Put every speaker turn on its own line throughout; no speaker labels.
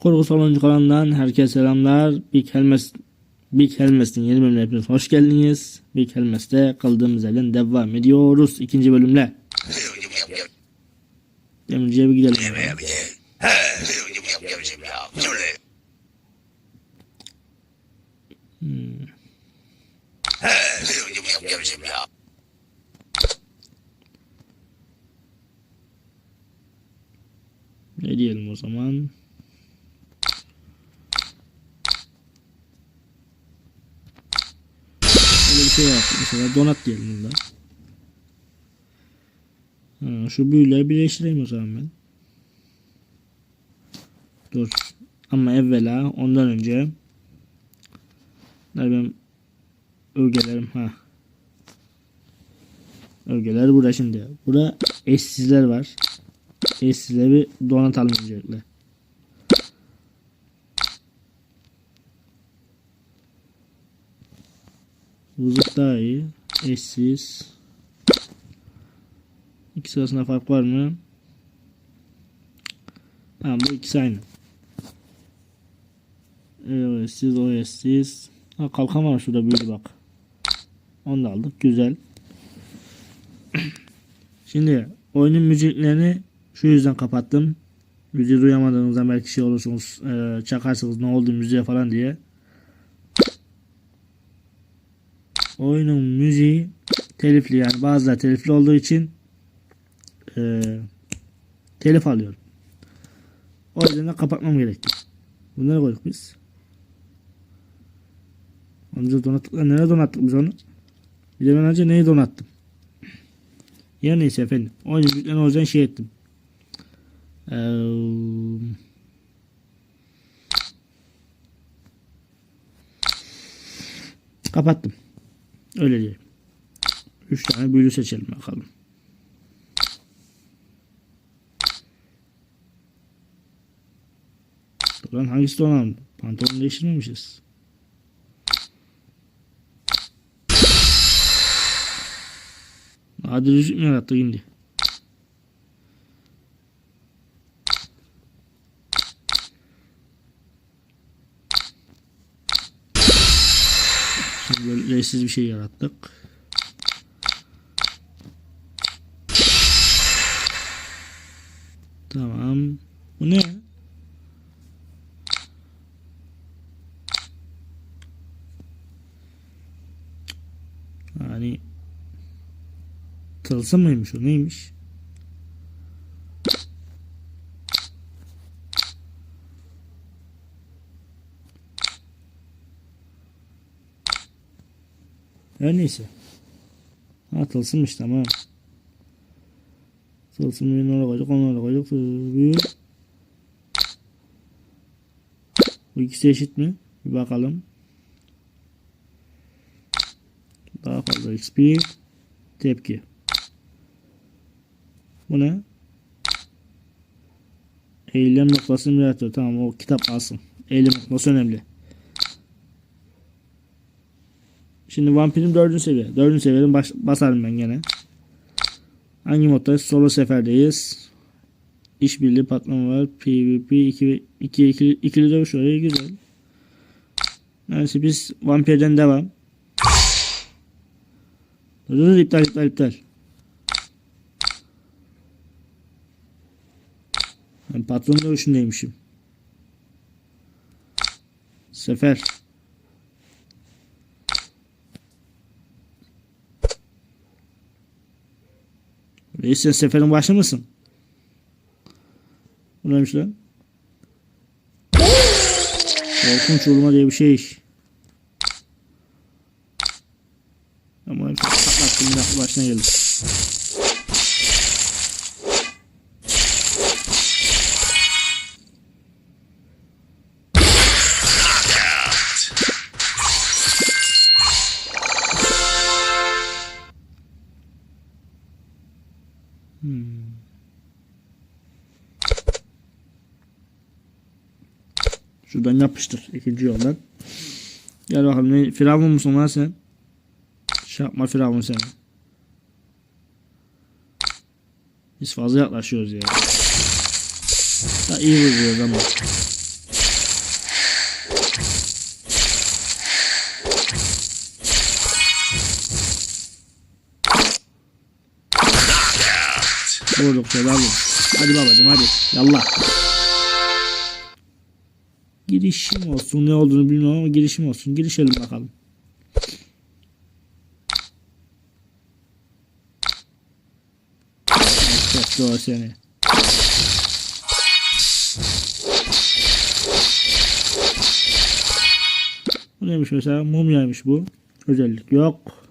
Kurgu Saloncu kanalından herkese selamlar. Big Helmes Big Helmes'in yeni bölümüne hepiniz hoş geldiniz. Big Helmes'te kaldığımız yerden devam ediyoruz. ikinci bölümle. Demirciye bir gidelim. Ne diyelim o zaman? Böyle bir şey yaptık mesela donat diyelim bunda. Ha, şu büyüleri birleştireyim o zaman ben. Dur. Ama evvela ondan önce Nerede benim ögelerim ha. Ögeler burada şimdi. Burada eşsizler var. Eşsizleri donatalım öncelikle. Buzluk daha iyi. Eşsiz. İkisi arasında fark var mı? Ha bu ikisi aynı. O eşsiz o eşsiz. Ha kalkan var şurada büyüdü bak. Onu da aldık. Güzel. Şimdi oyunun müziklerini şu yüzden kapattım. Müziği duyamadığınızda belki şey olursunuz e, çakarsınız ne oldu müziğe falan diye. Oyunun müziği telifli yani bazıları telifli olduğu için e, telif alıyorum. O yüzden de kapatmam gerekti. Bunları koyduk biz. Amca donattık. Lan Nereye donattık biz onu? Bir de ben önce neyi donattım? Ya neyse efendim. Oyun büyüklerini o yüzden şey ettim. Ee, kapattım. Öyle diyeyim. 3 tane büyülü seçelim bakalım. Lan hangisi donandı? Pantolon değiştirmemişiz. Adil yüzük mü yarattı şimdi? Leşsiz bir şey yarattık. Tamam. Bu ne? Yani Tılsım mıymış o neymiş? Her neyse. Ha tılsımmış tamam. Tılsım birini oraya koyduk onu oraya koyduk. Büyük. Bu ikisi eşit mi? Bir bakalım. Daha fazla XP. Tepki. Bu ne? Eylem noktası yaratıyor. Tamam o kitap alsın. Eylem noktası önemli. Şimdi vampirim 4. seviye. 4. seviyeden baş, basarım ben gene. Hangi moddayız? Solo seferdeyiz. İşbirliği patlama var. PvP 2 2 2 ikili dövüş var. İyi, Güzel. Neyse biz vampirden devam. Dur, iptal iptal iptal. Ben patron dövüşündeymişim. Sefer. Reis sen seferin başı mısın? Bu neymiş lan? Korkunç uluma diye bir şey. Ama patlattım bir dakika başına gelir. Şuradan yapıştır ikinci yoldan. Gel bakalım ne firavun musun lan sen? Şey firavun sen. Biz fazla yaklaşıyoruz ya. Ya iyi vuruyoruz ama. Vurduk şöyle abi. Hadi babacım hadi. Yallah. Girişim olsun. Ne olduğunu bilmiyorum ama girişim olsun. Girişelim bakalım. Doğru seni. Bu neymiş mesela? Mumyaymış bu. Özellik yok.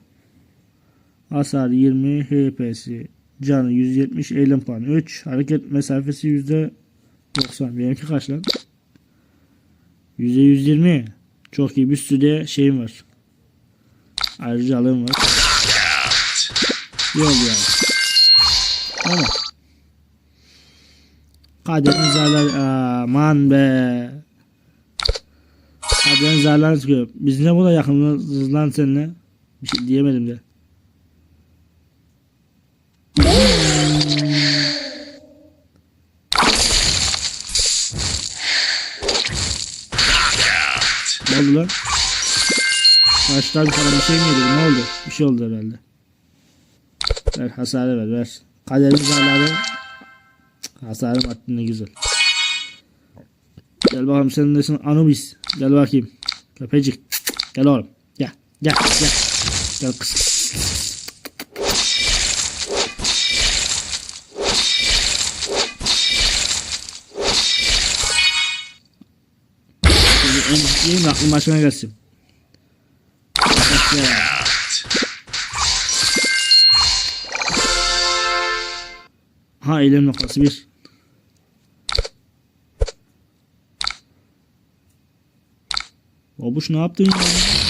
Hasar 20, HP'si, canı 170, eylem puanı 3, hareket mesafesi %90. Benimki kaç lan? %120. Çok iyi bir sürü şeyim var. Ayrıca alım var. Yok yani. Ama Kaderin zarlar aman be. Kaderin zarlarını çıkıyor. Biz ne buna yakınız lan seninle? Bir şey diyemedim de. Baştan sana bir şey mi yedim? Ne oldu? Bir şey oldu herhalde. Ver hasarı ver ver. Kaderin zarları Hasarım attın ne güzel. Gel bakalım sen nesin Anubis. Gel bakayım. Köpecik. Gel oğlum. Gel. Gel. Gel. Gel kız. En de aklım başına gelsin. Gel. Ha eylem noktası bir. Babuş ne yaptın ya?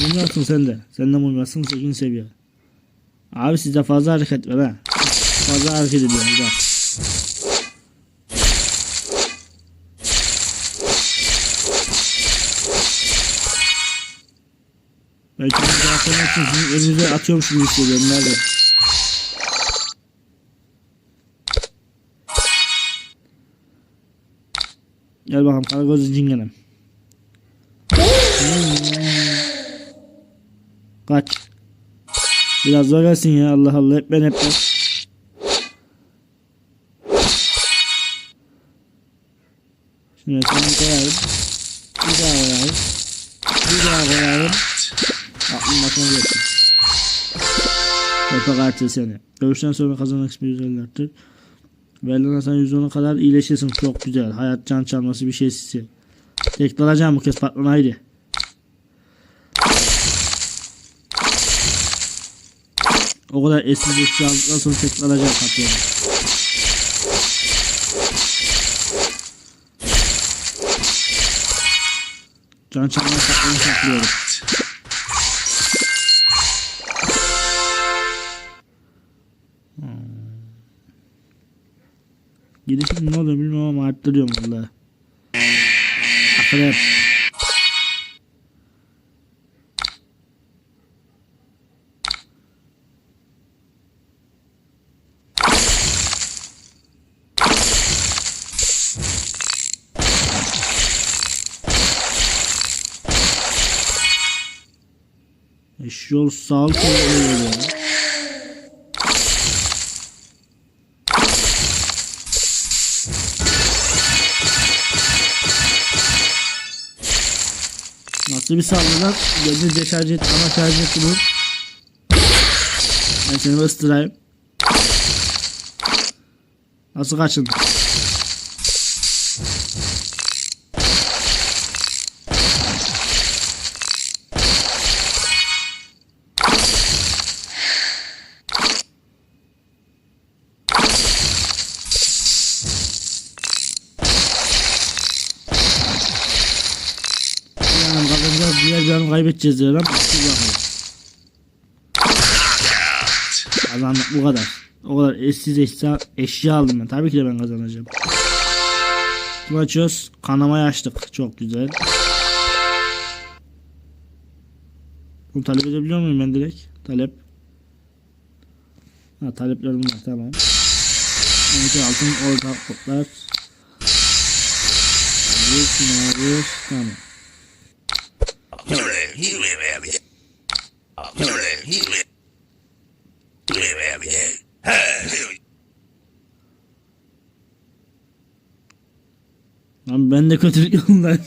Mumyarsın sen de. Sen de mumyarsın 8. seviye. Abi sizde fazla hareket var ha. Fazla hareket ediyorsunuz bak. Belki bunu dağıtmak için sizin elinize atıyormuş gibi hissediyorum. Nerede? Gel bakalım karagözlü cingenem. Kaç. Biraz da gelsin ya Allah Allah hep ben hep ben. Şimdi sana koyarım. Bir daha koyarım. Bir daha koyarım. Aklım başına gelsin. Tepe kartı seni. Dövüşten sonra kazanan XP yüzeylerdir. Verilen hasar %10'a kadar iyileşirsin. Çok güzel. Hayat can çalması bir şey sizi. Tekrar bu kez patron haydi. O kadar eski bir şey aldıktan sonra tekrar alacağım patron. Can çalma patronu saklıyorum. Gidişim ne oluyor bilmiyorum ama arttırıyorum valla. Akrep. Eşyol sağ ol oluyor Nasıl bir saldırıdan geldi deşarj et ama şarj etti bu. Ben seni ıstırayım. Nasıl kaçındın? Dur bakalım. Kazandık bu kadar. O kadar eşsiz eşya, eşya aldım ben. Tabii ki de ben kazanacağım. Kim açıyoruz? Kanamayı açtık. Çok güzel. Bunu talep edebiliyor muyum ben direkt? Talep. Ha talepler bunlar tamam. 12 altın orta kodlar. Bir, bir, tamam. Abi ben de kötülük yolundayım.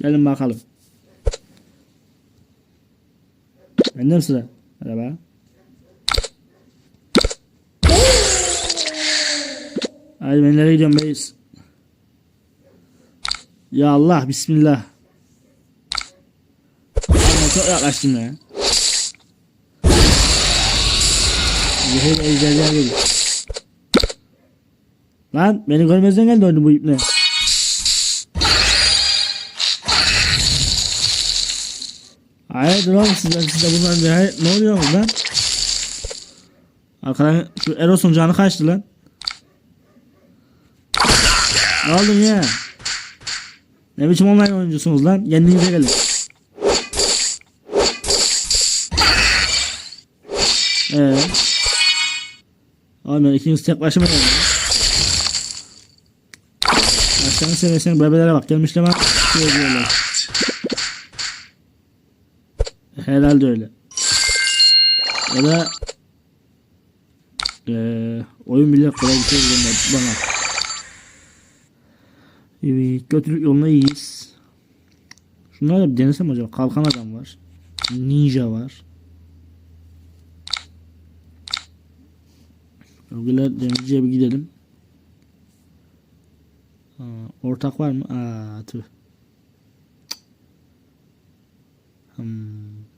Gelin bakalım. Bende mi sıra? Merhaba. Hadi ben nereye gidiyorum beyiz? Ya Allah bismillah. Ama çok yaklaştım ya. Zehir ejderha geliyor. Lan beni görmezden geldi oyunu bu ipne. Hayırdır oğlum sizden sizde bunlar hayır. Ne oluyor lan? Arkadan şu Eros'un canı kaçtı lan. Ne oldu ya? Ne biçim online oyuncusunuz lan? Kendinize gelin. Ee. Oğlum ben ikiniz tek başıma geldim. Başlarını seversen bebelere bak. Gelmişler bak. Şey diyorlar. Herhalde öyle. Ya da eee oyun bile kolay bir şey bana. Evet, götürük yoluna iyiyiz. Şunları da bir denesem acaba. Kalkan adam var. Ninja var. Örgüler demirciye bir gidelim. Aa, ortak var mı? Aa, tüh. Hmm.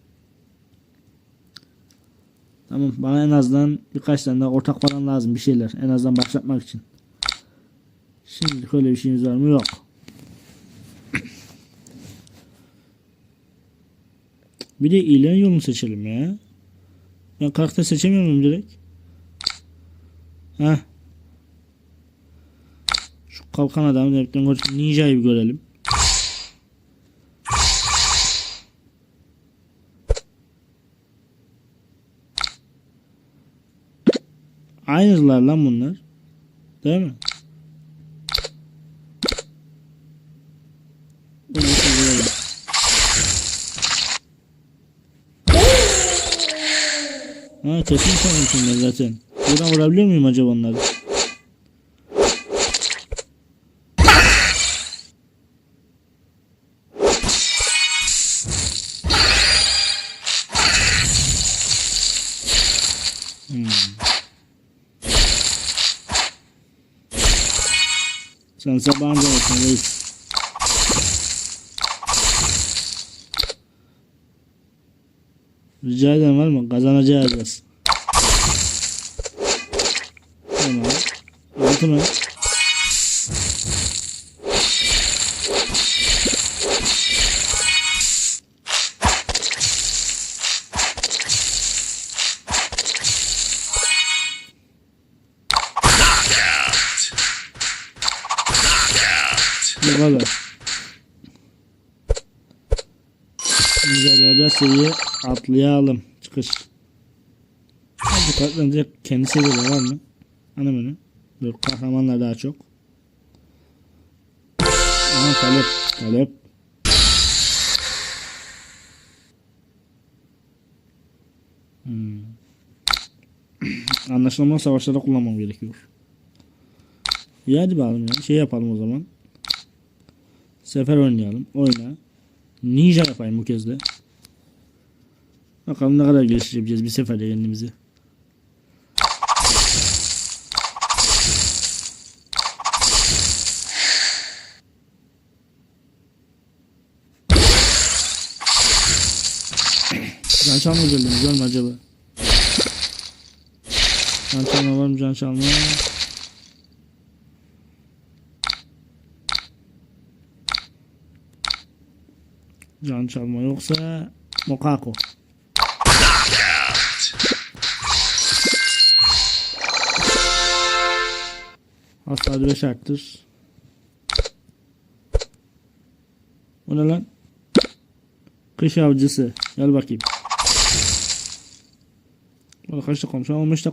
Tamam bana en azından birkaç tane daha ortak falan lazım bir şeyler. En azından başlatmak için. Şimdi öyle bir şeyimiz var mı? Yok. Bir de ilan yolunu seçelim ya. Ben karakter seçemiyor muyum direkt? Heh. Şu kalkan adamı demekten ninja'yı bir görelim. Aynılar lan bunlar. Değil mi? Ha kesin sanmışım zaten. Buradan vurabiliyor muyum acaba onları? Sen sabahın olsun reis. Rica ederim var mı? Kazanacağız. Tamam. Altı mı? Bu kadar. Mücadelede seviye atlayalım. Çıkış. Bu kartların direkt kendi seviyeleri var mı? Ana menü. Dur kahramanlar daha çok. Aha talep. Talep. Hmm. Anlaşılmaz savaşlarda kullanmam gerekiyor. İyi hadi bakalım ya. Şey yapalım o zaman. Sefer oynayalım. Oyna. Ninja yapayım bu kez de. Bakalım ne kadar geliştirebileceğiz bir seferde kendimizi. Can çalma özelliğimiz var mı acaba? Can çalma var mı can çalma? Can çalma yoksa Mokako. Hasar 5 arttır. O ne lan? Kış avcısı. Gel bakayım. Valla kaç dakika olmuş? 15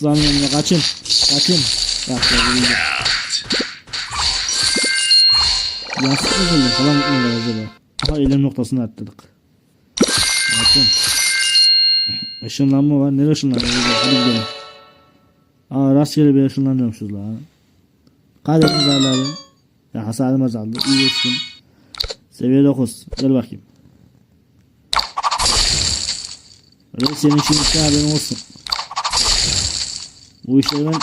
Aslanın önüne kaçın. Kaçın. Bak ya. Yastık geliyor falan var acaba? Aha eylem noktasını arttırdık. Bakın. Işınlanma var. Nereye ışınlanıyor? Hadi gidelim. Aa rastgele bir ışınlanıyormuşuz la. Kaderimiz azaldı. Ya hasarım azaldı. İyi geçtim. Seviye 9. Gel bakayım. Öyle senin için işte haberin olsun. Bu işleri ben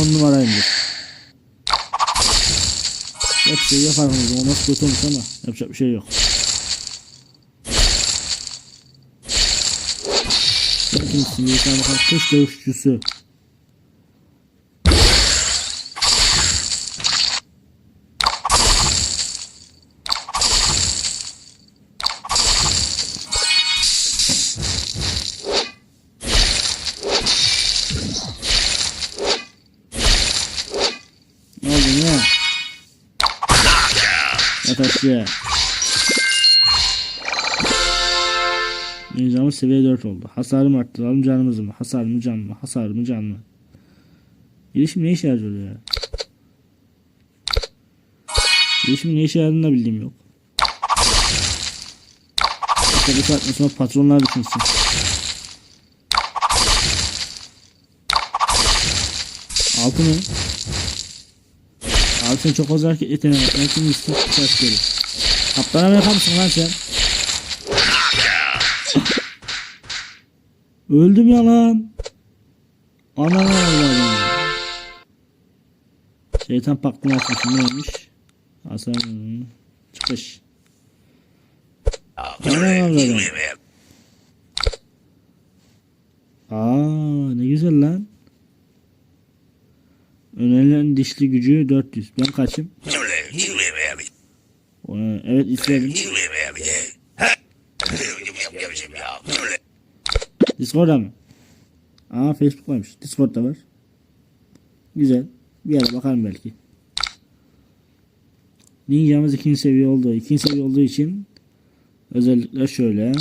10 numarayımdır. Hep şey yaparım o zaman. Nasıl kötü olmuş ama yapacak bir şey yok. Sen kimsin? Bir tane bakalım. Kış dövüşçüsü. Yat aşağı. Ninjamız seviye 4 oldu. Hasarımı arttıralım canımızı mı? Hasar mı can mı? Hasar mı can mı? Gelişim ne işe yarıyor ya? Gelişimin ne işe yaradığını da bildiğim yok. Bu saatten sonra patronlar düşünsün. Altı mı? Sen çok fazla hareket yeteneğin var. Kim istiyor? Ses geliyor. Kaptan Amerika mısın lan sen? Öldüm ya lan. Ananı avladım. Şeytan paktını açmışım neymiş? Hasan çıkış. Ananı avladım. Aa ne güzel lan. Önerilen dişli gücü 400. Ben kaçım? Evet istedim. Discord'da mı? Aa Facebook varmış. Discord'da var. Güzel. Bir ara bakarım belki. Ninja'mız ikinci seviye oldu. İkinci seviye olduğu için özellikle şöyle. Evet.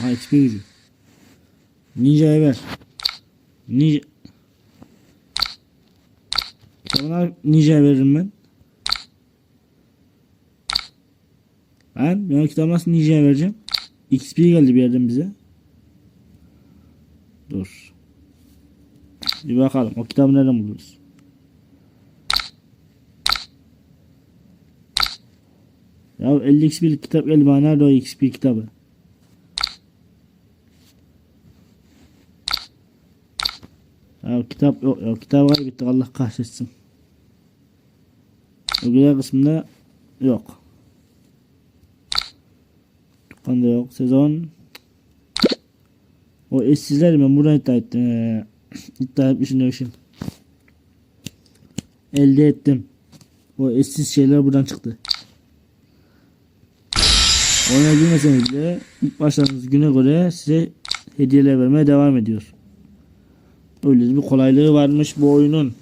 Aha XP gücü. Ninja'ya ver. Ninja. Kitabına Ninja'ya veririm ben. Ben, ben o kitabı nasıl Ninja'ya vereceğim? XP geldi bir yerden bize. Dur. Bir bakalım. O kitabı nereden buluruz? Ya 50 XP'lik kitap geldi bana. Nerede o XP kitabı? Ya kitap yok. Ya kitap kaybettik. Allah kahretsin. Öbür kısmında yok. Dükkanda yok. Sezon o eşsizler ben buradan iddia ettim. Ee, iddia etmişim demişim. Elde ettim. O eşsiz şeyler buradan çıktı. Oyuna girmeseniz bile ilk başladığınız güne göre size hediyeler vermeye devam ediyor. Öyle bir kolaylığı varmış bu oyunun.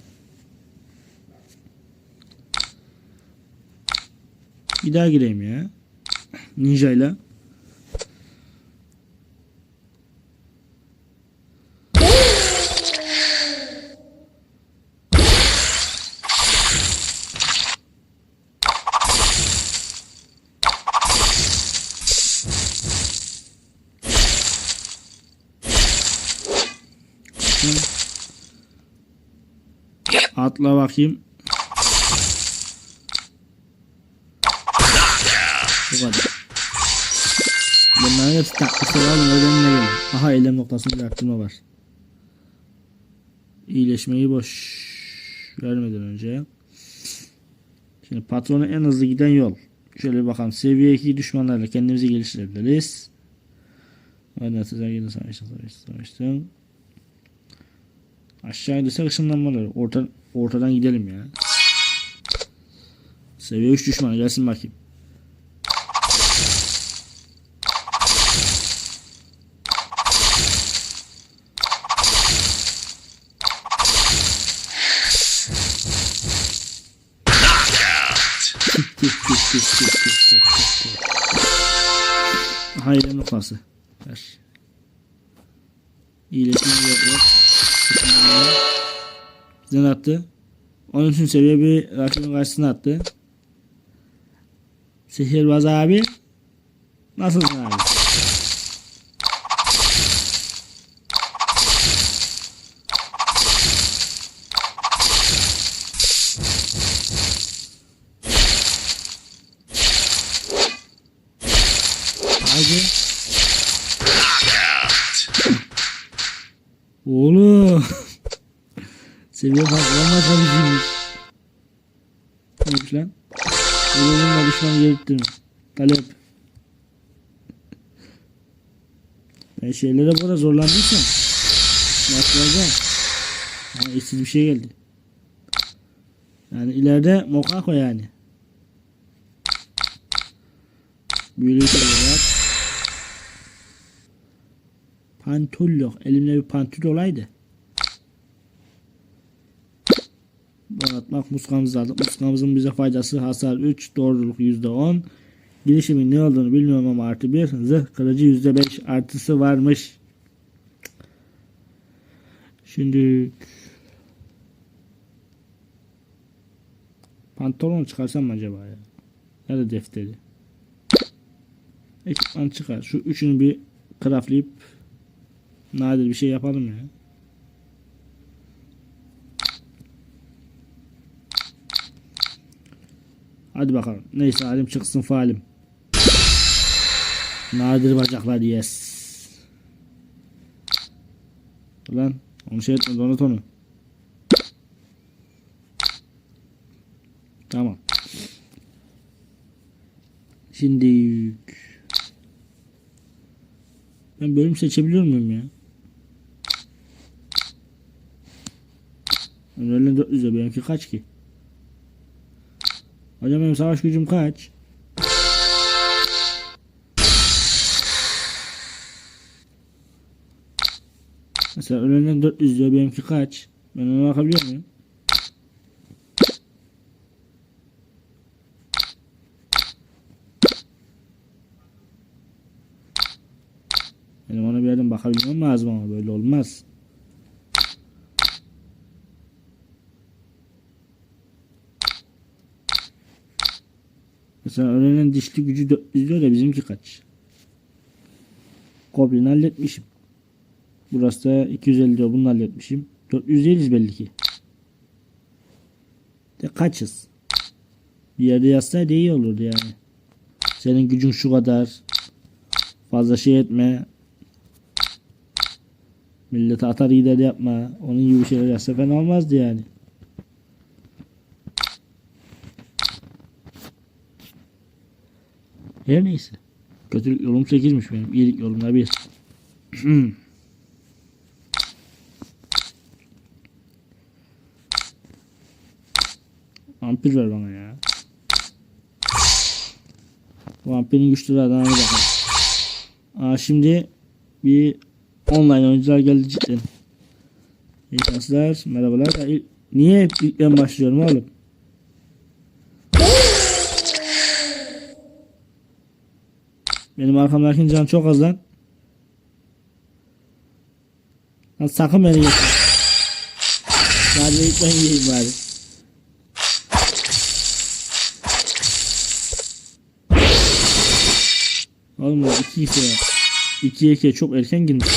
Bir daha gireyim ya. Ninja ile. Atla bakayım. Bu kadar. Bunların hepsi taklısı var. Ödenine gelin. Aha eylem noktasında arttırma var. İyileşmeyi boş vermeden önce. Şimdi patrona en hızlı giden yol. Şöyle bir bakalım. Seviye 2 düşmanlarla kendimizi geliştirebiliriz. Aynen sizler yine savaştım savaştım savaştım. Aşağı gidersek ışınlanmalar. Orta, ortadan gidelim ya. Seviye 3 düşman gelsin bakayım. Hayır noktası. Ver. İyileşme yok. Bizden attı. 13. seviye bir rakibin karşısına attı. Sihirbaz abi. Nasılsın abi? Ölümünle düşmanı gerektirme. Talep. Ben şeylere bu arada zorlandıysam. Başlayacağım. Ama eşsiz bir şey geldi. Yani ileride mokako yani. Büyülü olarak. Pantol yok. Elimde bir pantol olaydı. Donatmak muskamızı aldık. Muskamızın bize faydası hasar 3, doğruluk %10. Girişimin ne olduğunu bilmiyorum ama artı 1. Zırh kırıcı %5 artısı varmış. Şimdi pantolon çıkarsam mı acaba ya? Ya da defteri. Ekipman çıkar. Şu üçünü bir craftlayıp nadir bir şey yapalım ya. Hadi bakalım. Neyse halim çıksın falim. Nadir bacaklar yes. Ulan onu şey etme donat onu. Tamam. Şimdi ben bölüm seçebiliyor muyum ya? Ömer'le 400 de benimki kaç ki? Hocam benim savaş gücüm kaç? Mesela öğlenden 400 diyor benimki kaç? Ben ona bakabiliyor muyum? Benim ona bir yerden bakabilmem lazım ama böyle olmaz. Mesela öğrenen dişli gücü 400 diyor da bizimki kaç? Goblin halletmişim. Burası da 250 diyor bunu halletmişim. 400 değiliz belli ki. De kaçız? Bir yerde yazsaydı iyi olurdu yani. Senin gücün şu kadar. Fazla şey etme. Millete atar gider yapma. Onun gibi şeyler yazsa fena olmazdı yani. Her neyse. Kötülük yolum 8'miş benim. İyilik yolumda 1. Vampir ver bana ya. Vampirin güçlülerden hadi bakalım. Aa, şimdi bir online oyuncular geldi cidden. İyi şanslar. Merhabalar. Niye hep ilkten başlıyorum oğlum? Benim arkamdaki can çok az lan. Lan sakın beni geçme. Bari ben yiyeyim bari. Oğlum bu 2 2 ya. 2 2 çok erken girmiş.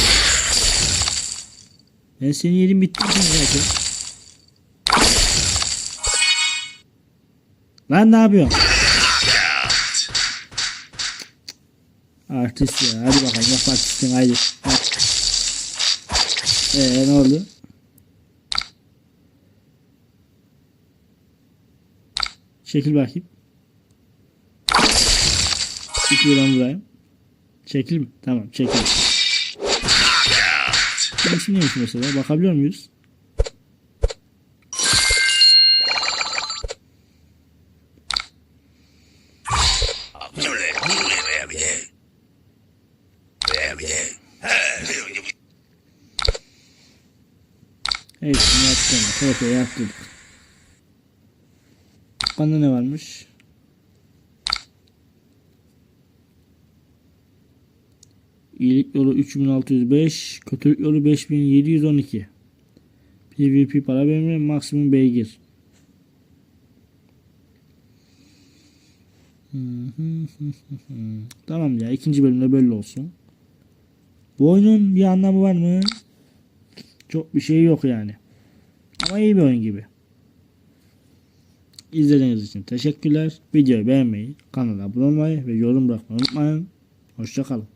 Ben senin yerin bitti zaten? Lan ne yapıyorsun? Artist ya. Hadi bakalım yap artistin haydi. Yap. Ee ne oldu? Çekil bakayım. İki ben vurayım. Çekil mi? Tamam çekil. İsim neymiş mesela? Bakabiliyor muyuz? Şimdi yaptık. Evet evet yaptık. Bunda ne varmış? İyilik yolu 3605. Kötülük yolu 5712. PvP para verme maksimum beygir. tamam ya ikinci bölümde böyle olsun. Bu oyunun bir anlamı var mı? Çok bir şey yok yani. Ama iyi bir oyun gibi. İzlediğiniz için teşekkürler. Videoyu beğenmeyi, kanala abone olmayı ve yorum bırakmayı unutmayın. Hoşçakalın.